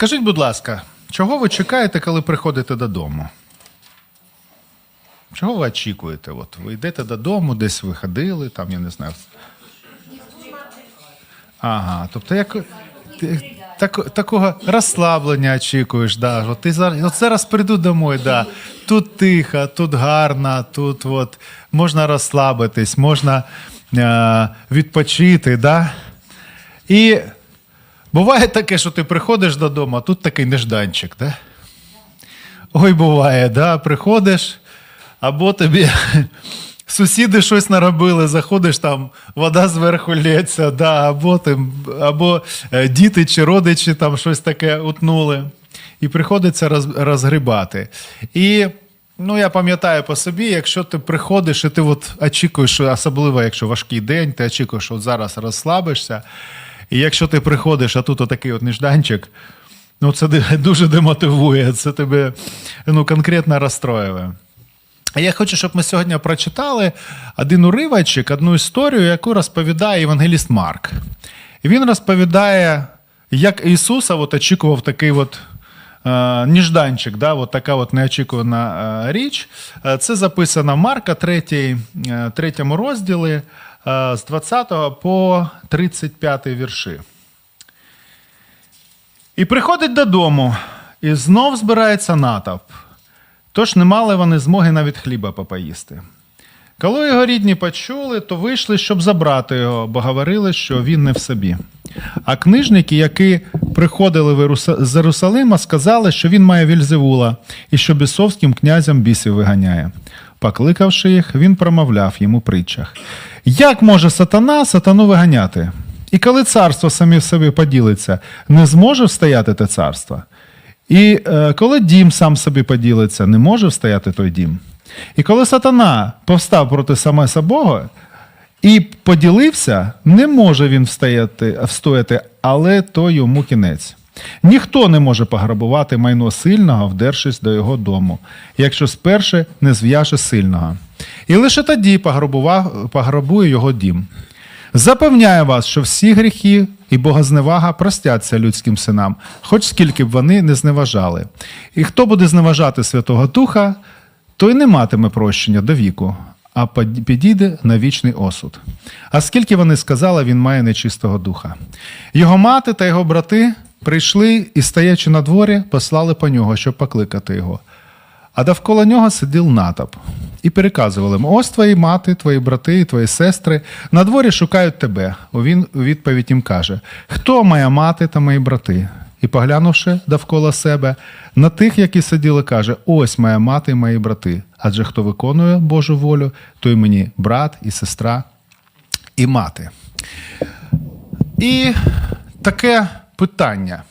Скажіть, будь ласка, чого ви чекаєте, коли приходите додому? Чого ви очікуєте? От ви йдете додому, десь ви ходили, там, я не знаю. Ага, тобто як. ти- Так, такого розслаблення очікуєш, да. От ти зараз, от зараз прийду домой, да. Тут тихо, тут гарно, тут от, можна розслабитись, можна е, відпочити, да. І буває таке, що ти приходиш додому, а тут такий нежданчик, да? Ой, буває, да, приходиш, або тобі сусіди щось наробили, заходиш там, вода зверху лється, да, або, тим, або е, діти чи родичі там щось таке утнули. І приходиться роз, розгрібати. І ну, я пам'ятаю по собі, якщо ти приходиш і ти от очікуєш, особливо, якщо важкий день, ти очікуєш, що от зараз розслабишся. І якщо ти приходиш, а тут отакий от нежданчик, Ну, це дуже демотивує, це тебе ну, конкретно розстроює. А я хочу, щоб ми сьогодні прочитали один уривочок, одну історію, яку розповідає Євангеліст Марк. І він розповідає, як Ісуса от очікував такий от е, ніжданчик, да, от така от неочікувана е, річ. Е, Це записано Марка 3, е, 3 розділі з 20 по 35 вірші. І приходить додому, і знов збирається натовп. Тож не мали вони змоги навіть хліба попоїсти. Коли його рідні почули, то вийшли, щоб забрати його, бо говорили, що він не в собі. А книжники, які приходили з Єрусалима, сказали, що він має вільзевула і що бісовським князям бісів виганяє. Покликавши їх, він промовляв йому притчах: Як може сатана сатану виганяти? І коли царство самі в собі поділиться, не зможе встояти те царство. І е, коли дім сам собі поділиться, не може встояти той дім. І коли сатана повстав проти саме собого і поділився, не може він встояти, встояти, але то йому кінець. Ніхто не може пограбувати майно сильного, вдершись до його дому, якщо сперше не зв'яже сильного. І лише тоді пограбує його дім. Запевняю вас, що всі гріхи і богозневага простяться людським синам, хоч скільки б вони не зневажали. І хто буде зневажати Святого Духа, той не матиме прощення до віку, а підійде на вічний осуд. А скільки вони сказали, він має нечистого духа. Його мати та його брати прийшли і, стоячи на дворі, послали по нього, щоб покликати його. А довкола нього сидів натовп і переказували йому: ось твої мати, твої брати і твої сестри на дворі шукають тебе. Він у відповідь їм каже: Хто моя мати та мої брати? І поглянувши довкола себе, на тих, які сиділи, каже: Ось моя мати і мої брати. Адже хто виконує Божу волю, той мені брат і сестра і мати. І таке питання.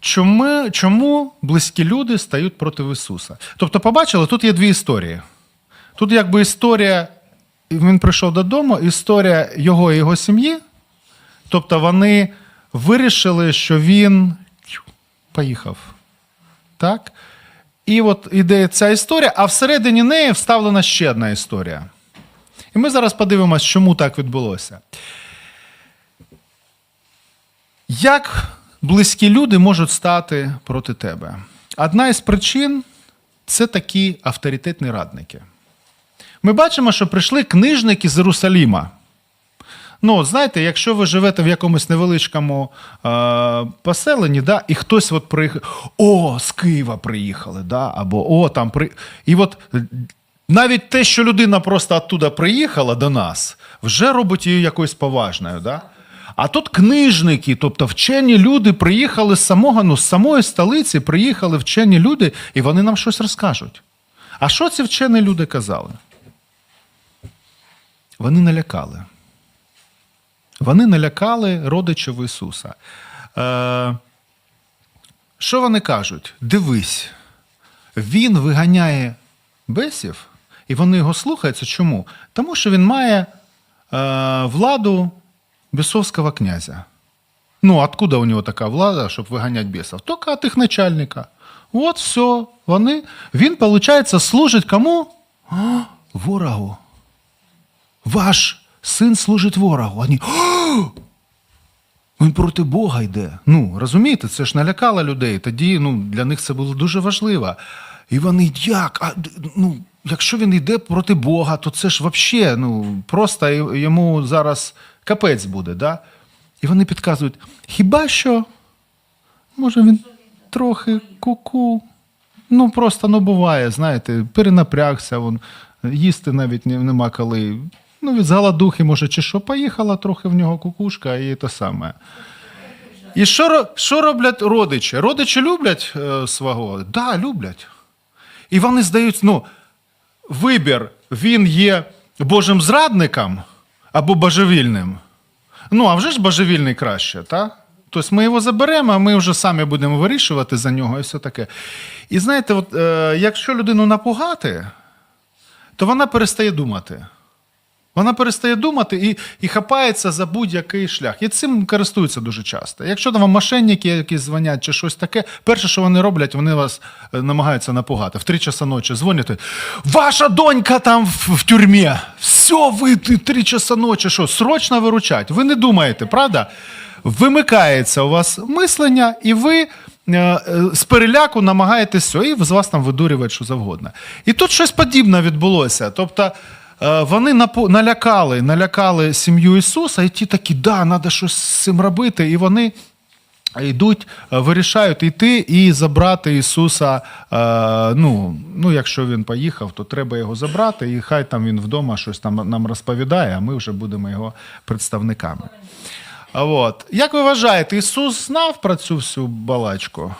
Чому, чому близькі люди стають проти Ісуса? Тобто, побачили, тут є дві історії. Тут якби історія, він прийшов додому, історія його і його сім'ї. Тобто вони вирішили, що він поїхав. Так? І от іде ця історія, а всередині неї вставлена ще одна історія. І ми зараз подивимося, чому так відбулося. Як близькі люди можуть стати проти тебе? Одна із причин це такі авторитетні радники. Ми бачимо, що прийшли книжники з Єрусаліма. Ну, знаєте, якщо ви живете в якомусь невеличкому е, поселенні, да, і хтось от приїхав, о, з Києва приїхали, да, або о, там при. І от навіть те, що людина просто оттуда приїхала до нас, вже робить її якоюсь поважною. Да? А тут книжники, тобто вчені люди приїхали з самого, ну, з самої столиці, приїхали вчені люди, і вони нам щось розкажуть. А що ці вчені люди казали? Вони налякали. Вони налякали родичів Ісуса. Е, що вони кажуть? Дивись, він виганяє бесів, і вони його слухаються. Чому? Тому що він має е, владу бісовського князя. Ну, откуда у нього така влада, щоб виганяти бісів? Тільки от їх начальника. От все. Вони, він, виходить, служить кому? А, ворогу. Ваш сын служит ворогу. Они, «О! Він проти Бога йде. Ну, розумієте, це ж налякало людей. Тоді ну, для них це було дуже важливо. І вони як? А, ну, якщо він йде проти Бога, то це ж взагалі ну, просто йому зараз капець буде. Да? І вони підказують: хіба що, може, він трохи ку-ку. Ну, просто ну, буває, знаєте, перенапрягся, вон, їсти навіть нема коли. Ну, від голодухи, може, чи що, поїхала трохи в нього кукушка і те саме. І що, що роблять родичі? Родичі люблять е, свого? Так, да, люблять. І вони здають, ну, вибір, він є Божим зрадником або божевільним. Ну, а вже ж божевільний краще, так? Тобто ми його заберемо, а ми вже самі будемо вирішувати за нього і все таке. І знаєте, от, е, якщо людину напугати, то вона перестає думати. Вона перестає думати і, і хапається за будь-який шлях. І цим користуються дуже часто. Якщо там вам мошенники якісь дзвонять чи щось таке, перше, що вони роблять, вони вас е, намагаються напугати. В три часа ночі дзвонять. Ваша донька там в, в тюрмі. Все, ви три часа ночі, що, срочно виручать. Ви не думаєте, правда? Вимикається у вас мислення, і ви. е, е, З переляку намагаєтесь і з вас там видурювати що завгодно. І тут щось подібне відбулося. Тобто вони напу- налякали, налякали сім'ю Ісуса, і ті такі, да, треба щось з цим робити. І вони йдуть, е, вирішають йти і забрати Ісуса. е, Ну, ну, якщо він поїхав, то треба його забрати, і хай там він вдома щось там нам розповідає, а ми вже будемо його представниками. От. Як ви вважаєте, Ісус знав про цю всю балачку?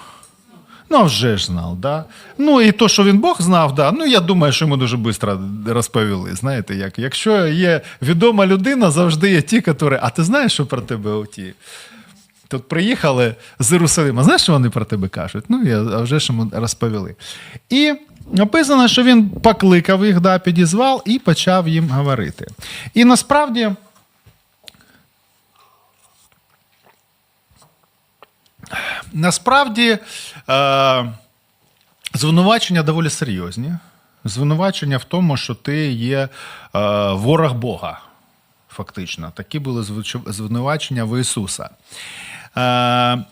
Ну, а вже ж знав, да? Ну, і то, що він Бог знав, да. ну я думаю, що йому дуже швидко розповіли. Знаєте, як? Якщо є відома людина, завжди є ті, які. А ти знаєш, що про тебе оті? Тут приїхали з Єрусалима. Знаєш, що вони про тебе кажуть? Ну, я вже ж йому розповіли. І написано, що він покликав їх, да, підізвав і почав їм говорити. І насправді. Насправді е, звинувачення доволі серйозні. Звинувачення в тому, що ти є е, ворог Бога. Фактично, такі були звинувачення в Ісуса. Е,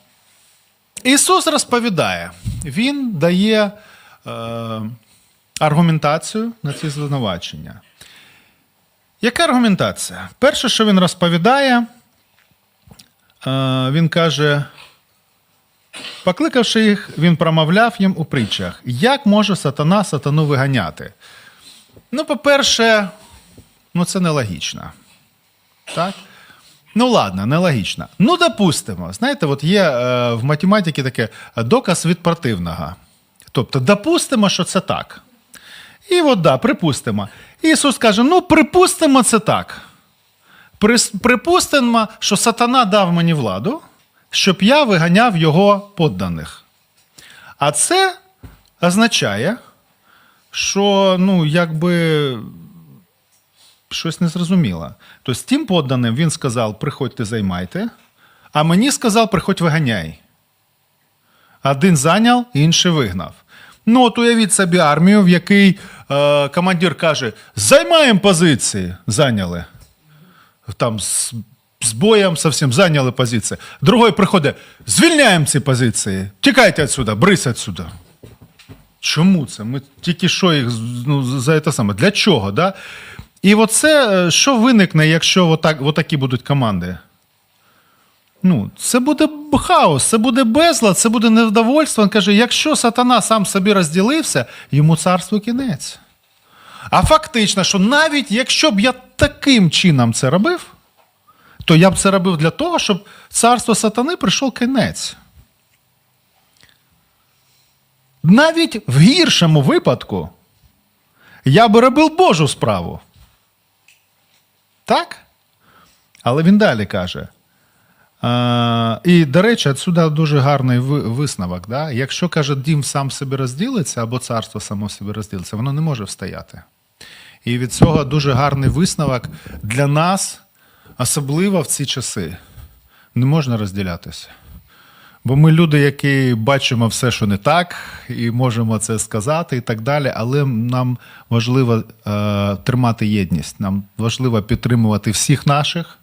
Ісус розповідає, Він дає е, аргументацію на ці звинувачення. Яка аргументація? Перше, що він розповідає, е, він каже. Покликавши їх, він промовляв їм у притчах, як може сатана сатану виганяти. Ну, по-перше, ну це нелогічно. Так? Ну, ладно, нелогічно. Ну, допустимо, знаєте, от є е, в математиці таке доказ від противного. Тобто, допустимо, що це так. І от да, припустимо. Ісус каже: ну, припустимо це так. Припустимо, що сатана дав мені владу, щоб я виганяв його подданих. А це означає, що ну, якби щось незрозуміло. Тобто, тим подданим він сказав: приходьте, займайте, а мені сказав, приходь виганяй. Один зайняв, інший вигнав. Ну, от уявіть собі армію, в якій е, командир каже: займаємо позиції. Зайняли там з боєм совсем зайняли позиції. Другой приходить, звільняємо ці позиції. Тікайте відсюди, брись відсюди. Чому це? Ми тільки що їх ну, за це саме. Для чого? Да? І оце, е, що виникне, якщо отак, отакі будуть команди? Ну, це буде хаос, це буде безлад, це буде невдовольство. Він каже, якщо сатана сам собі розділився, йому царство кінець. А фактично, що навіть якщо б я таким чином це робив, то я б це робив для того, щоб царство сатани прийшов кінець. Навіть в гіршому випадку я би робив Божу справу. Так? Але він далі каже. А, і, до речі, отсюди дуже гарний висновок. Да? Якщо, каже, дім сам собі розділиться, або царство само собі розділиться, воно не може встояти. І від цього дуже гарний висновок для нас, особливо в ці часи. Не можна розділятися. Бо ми люди, які бачимо все, що не так, і можемо це сказати, і так далі. Але нам важливо е, тримати єдність, нам важливо підтримувати всіх наших.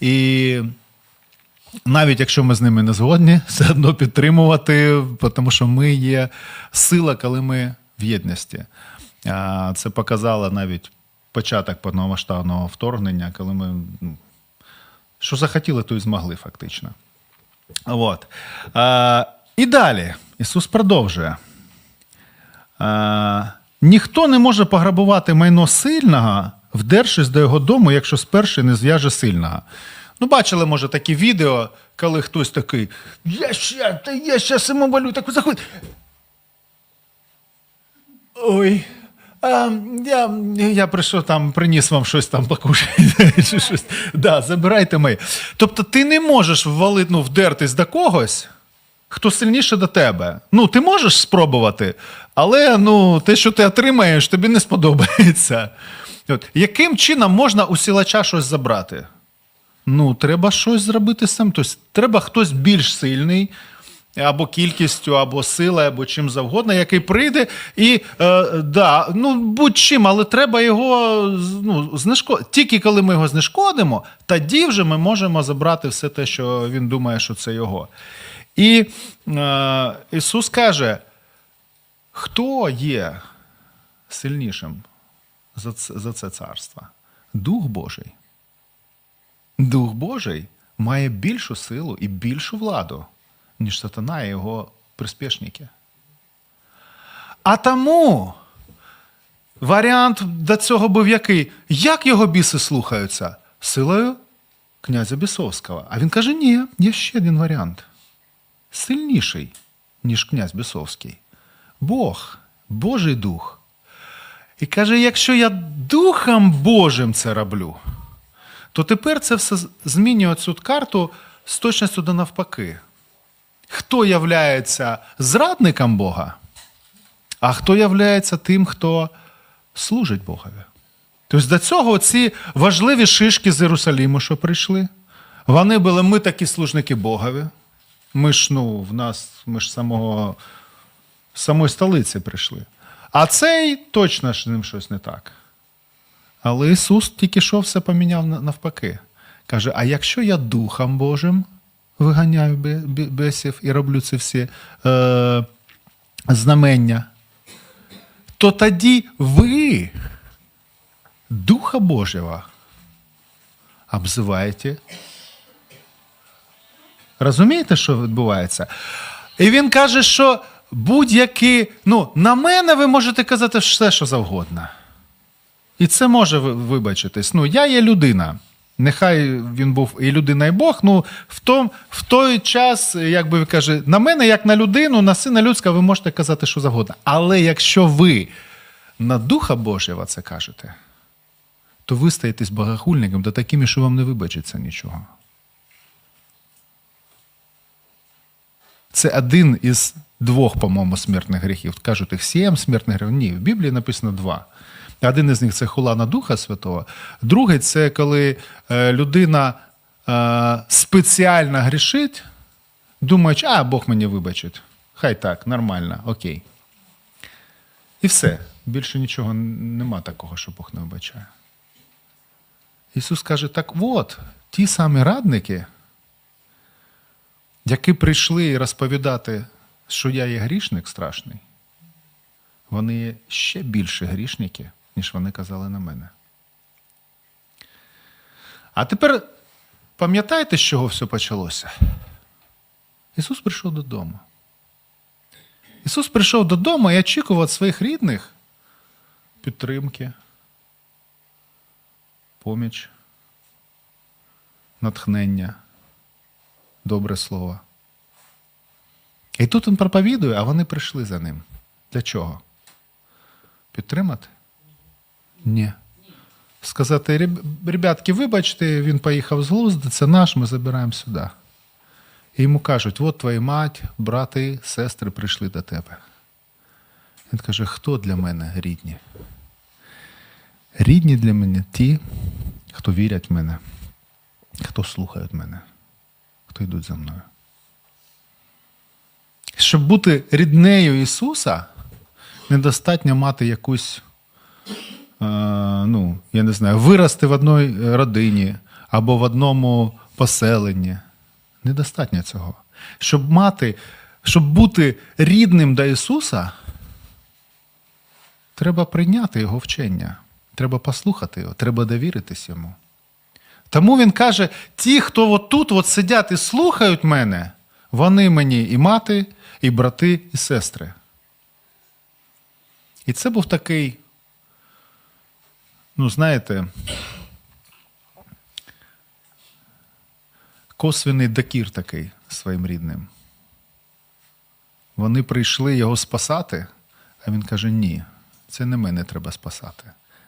І навіть якщо ми з ними не згодні, все одно підтримувати, тому що ми є сила, коли ми в єдності. А, Це показало навіть початок повномасштабного вторгнення, коли ми ну, що захотіли, то і змогли, фактично. От. А, і далі Ісус продовжує. А, ніхто не може пограбувати майно сильного, вдершись до його дому, якщо спершу не зв'яже сильного. Ну, бачили, може, такі відео, коли хтось такий: Я ще, та я ще самовалю, так заходь. Ой. А, я, я прийшов там, приніс вам щось там покушати. Да, забирайте мої. Тобто ти не можеш ввалити, ну, вдертись до когось, хто сильніше до тебе. Ну, ти можеш спробувати, але ну, те, що ти отримаєш, тобі не сподобається. От. Яким чином можна у сілача щось забрати? Ну, треба щось зробити сам. Тобто, треба хтось більш сильний, або кількістю, або силою, або чим завгодно, який прийде і е, да, ну, будь-чим, але треба його ну, знешкодити. Тільки коли ми його знешкодимо, тоді вже ми можемо забрати все те, що він думає, що це його. І е, Ісус каже: хто є сильнішим за це, за це царство? Дух Божий. Дух Божий має більшу силу і більшу владу, ніж сатана і його приспішники. А тому варіант до цього був який? Як його біси слухаються? Силою князя Бісовського. А він каже: ні, є ще один варіант. Сильніший, ніж князь Бісовський. Бог, Божий дух. І каже: якщо я Духом Божим це роблю, то тепер це все змінює цю карту з точністю до навпаки. Хто являється зрадником Бога, а хто являється тим, хто служить Богові. Тобто до цього ці важливі шишки з Єрусаліму, що прийшли, вони були ми такі служники Богові. Ми ж ну, в нас, ми ж самого, самої столиці прийшли. А цей точно ж з ним щось не так. Але Ісус тільки що все поміняв навпаки. Каже: а якщо я Духом Божим виганяю бе- бе- бесів і роблю ці всі е, знамення, то тоді ви Духа Божого обзиваєте. Розумієте, що відбувається? І він каже, що будь-які, ну, на мене ви можете казати все, що завгодно. І це може ви- вибачитись. Ну, я є людина. Нехай він був і людина, і Бог. Ну, в, том, в той час, як би каже, на мене, як на людину, на сина людська, ви можете казати, що завгодно. Але якщо ви на Духа Божого це кажете, то ви стаєтесь богохульником та такими, що вам не вибачиться нічого. Це один із двох, по-моєму, смертних гріхів. Кажуть, їх сім смертних гріхів. Ні, в Біблії написано два. Один із них це хула на Духа Святого. Другий це коли е, людина е, спеціально грішить, думаючи, а Бог мені вибачить. Хай так, нормально, окей. І все. Більше нічого нема такого, що Бог не вибачає. Ісус каже: так от, ті самі радники, які прийшли розповідати, що я є грішник страшний, вони ще більше грішники, ніж вони казали на мене. А тепер пам'ятаєте, з чого все почалося? Ісус прийшов додому. Ісус прийшов додому і очікував своїх рідних підтримки, поміч, натхнення, добре слово. І тут він проповідує, а вони прийшли за ним. Для чого? Підтримати? Ні. Сказати, ребятки, вибачте, він поїхав з глузду, це наш, ми забираємо сюди. І йому кажуть: от твоя мать, брати, сестри прийшли до тебе. Він каже: хто для мене рідні? Рідні для мене ті, хто вірять в мене, хто слухають мене, хто йдуть за мною. Щоб бути ріднею Ісуса, недостатньо мати якусь, ну, я не знаю, вирости в одній родині або в одному поселенні. Недостатньо цього. Щоб мати, щоб бути рідним до Ісуса, треба прийняти Його вчення. Треба послухати його, треба довіритись йому. Тому він каже: ті, хто от тут от сидять і слухають мене, вони мені і мати, і брати, і сестри. І це був такий, ну, знаєте, косвіний докір такий своїм рідним. Вони прийшли його спасати, а він каже: ні, це не мене треба спасати,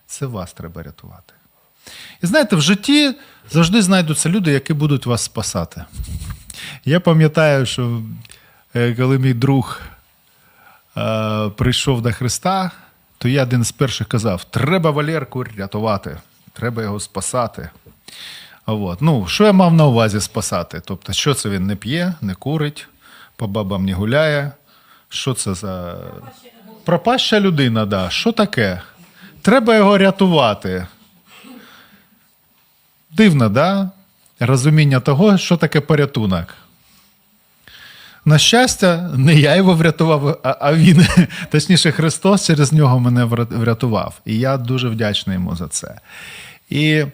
це вас треба рятувати. І знаєте, в житті завжди знайдуться люди, які будуть вас спасати. Я пам'ятаю, що е, коли мій друг е, прийшов до Христа, то я один з перших казав: треба Валерку рятувати, треба його спасати. От. Ну, що я мав на увазі спасати? Тобто, що це він не п'є, не курить, по бабам не гуляє. Що це за пропаща людина, да. Що таке? Треба його рятувати. Дивно, да? Розуміння того, що таке порятунок. На щастя, не я його врятував, а, він, точніше, Христос через нього мене врятував. І я дуже вдячний йому за це. І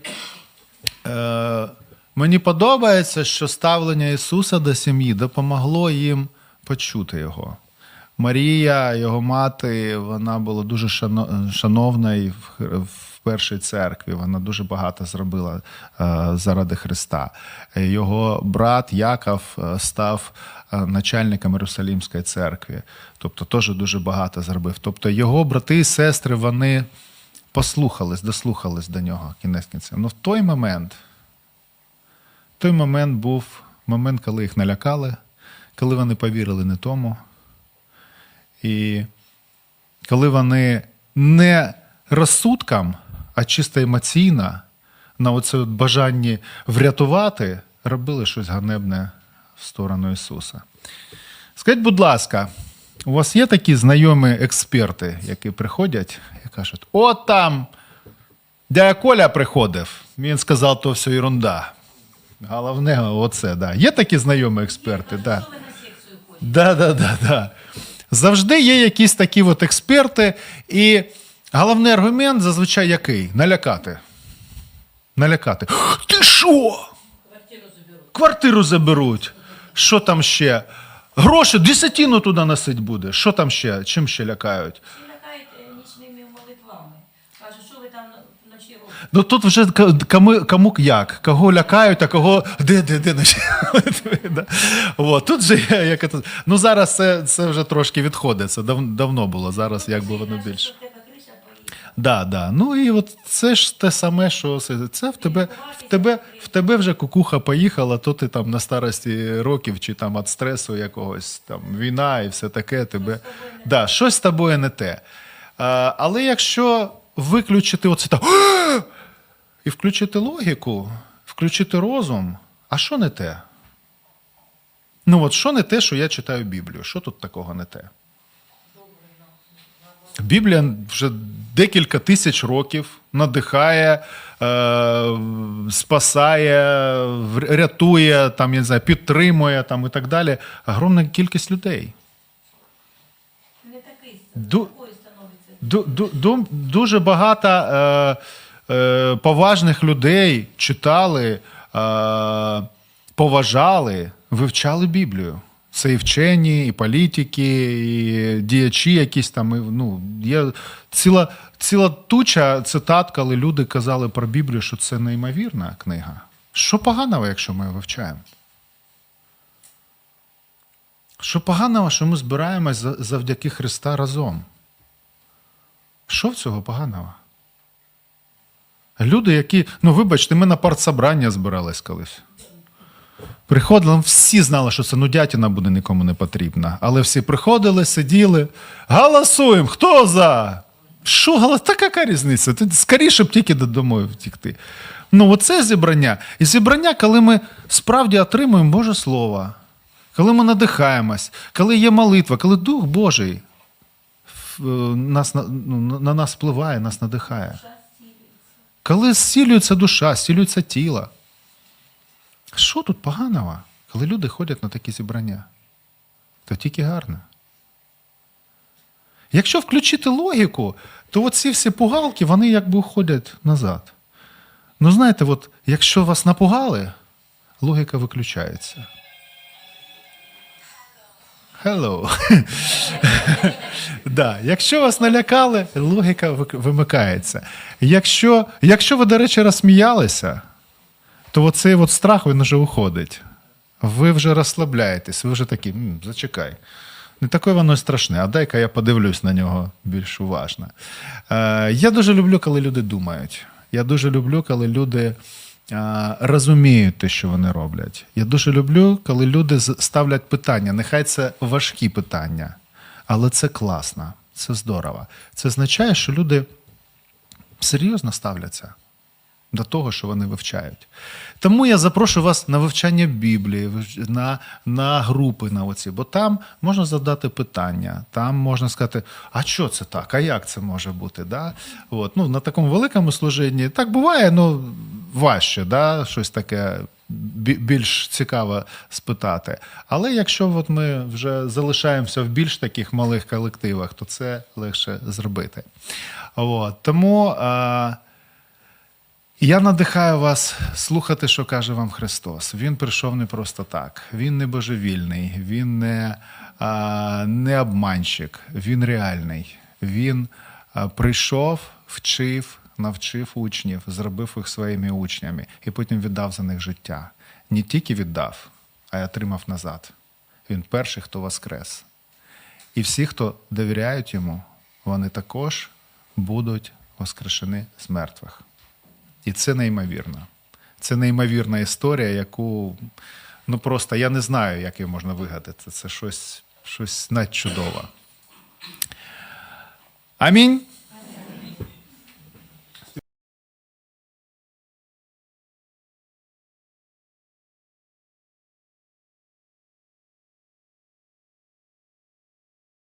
е, мені подобається, що ставлення Ісуса до сім'ї допомогло їм почути його. Марія, його мати, вона була дуже шановна і в першій церкві. Вона дуже багато зробила е, заради Христа. Його брат Яков е, став е, начальником Єрусалімської церкви, тобто теж дуже багато зробив. Тобто його брати і сестри вони послухались, дослухались до нього кінець кінця. Ну в той момент, той момент був момент, коли їх налякали, коли вони повірили не тому. І коли вони не розсудком, а чисто емоційно на оце от бажанні врятувати, робили щось ганебне в сторону Ісуса. Скажіть, будь ласка, у вас є такі знайомі експерти, які приходять і кажуть: от там дядя Коля приходив, він сказав, то все ерунда. Головне, оце, да. Є такі знайомі експерти, так. Да. Да, да, да, да. Завжди є якісь такі от експерти, і головний аргумент зазвичай який? Налякати. Налякати. Ти що? Квартиру заберуть. Що там ще? Гроші, десятину туди носить буде. Що там ще? Чим ще лякають? Лякають нічними молитвами. Каже, що ви там вночі робите? Ну тут вже кому, кому як, кого лякають, а кого де, де, де наші да. От, тут же я- як ну зараз це, це вже трошки відходить. Це дав, давно було. Зараз якби воно більше. Да, да. Ну і от це ж те саме, що це в тебе, в тебе, в тебе вже кукуха поїхала, то ти там на старості років чи там від стресу якогось, там війна і все таке. Тебе да, щось з тобою не те. А, але якщо виключити оце так і включити логіку, включити розум, а що не те? Ну от що не те, що я читаю Біблію? Що тут такого не те? Біблія вже декілька тисяч років надихає, е, спасає, рятує, там, я не знаю, підтримує там, і так далі. Огромна кількість людей. Не такий Ду- Ду, ду, ду, дуже багато е, е, поважних людей читали, е, поважали, вивчали Біблію. Це і вчені, і політики, і діячі якісь там. і, Ну, є ціла, ціла туча цитат, коли люди казали про Біблію, що це неймовірна книга. Що поганого, якщо ми вивчаємо? Що поганого, що ми збираємось завдяки Христа разом? Що в цього поганого? Люди, які, ну вибачте, ми на партсобрання збирались колись. Приходили, ну, всі знали, що це нудятіна буде нікому не потрібна. Але всі приходили, сиділи, голосуємо, хто за? Що голос? Та яка різниця? Ти скоріше б тільки додому втікти. Ну, оце зібрання. І зібрання, коли ми справді отримуємо Боже Слово, коли ми надихаємось, коли є молитва, коли Дух Божий е, нас, ну, на нас впливає, нас надихає. Коли зцілюється душа, зцілюється тіло. Що тут поганого? Коли люди ходять на такі зібрання, то тільки гарно. Якщо включити логіку, то оці всі пугалки, вони якби уходять назад. Ну, знаєте, от, якщо вас напугали, логіка виключається. Hello. да. Якщо вас налякали, логіка вимикається. Якщо, якщо ви, до речі, розсміялися, то оцей от страх він вже уходить. Ви вже розслабляєтесь, ви вже такі, «М, зачекай. Не таке воно й страшне, а дай-ка я подивлюсь на нього більш уважно. Е, я дуже люблю, коли люди думають. Я дуже люблю, коли люди е, розуміють те, що вони роблять. Я дуже люблю, коли люди ставлять питання. Нехай це важкі питання, але це класно, це здорово. Це означає, що люди серйозно ставляться до того, що вони вивчають. Тому я запрошую вас на вивчання Біблії, на, на групи на оці, бо там можна задати питання, там можна сказати, а що це так, а як це може бути? Да? От, ну, на такому великому служінні так буває, ну важче, да? щось таке більш цікаво спитати. Але якщо от ми вже залишаємося в більш таких малих колективах, то це легше зробити. От, тому. А, я надихаю вас слухати, що каже вам Христос. Він прийшов не просто так. Він не божевільний, він не, а, не обманщик, він реальний. Він а, прийшов, вчив, навчив учнів, зробив їх своїми учнями і потім віддав за них життя. Не тільки віддав, а й отримав назад. Він перший, хто воскрес. І всі, хто довіряють йому, вони також будуть воскрешені з мертвих. І це неймовірно. Це неймовірна історія, яку ну просто я не знаю, як її можна вигадати. Це щось, щось надчудове. Амінь.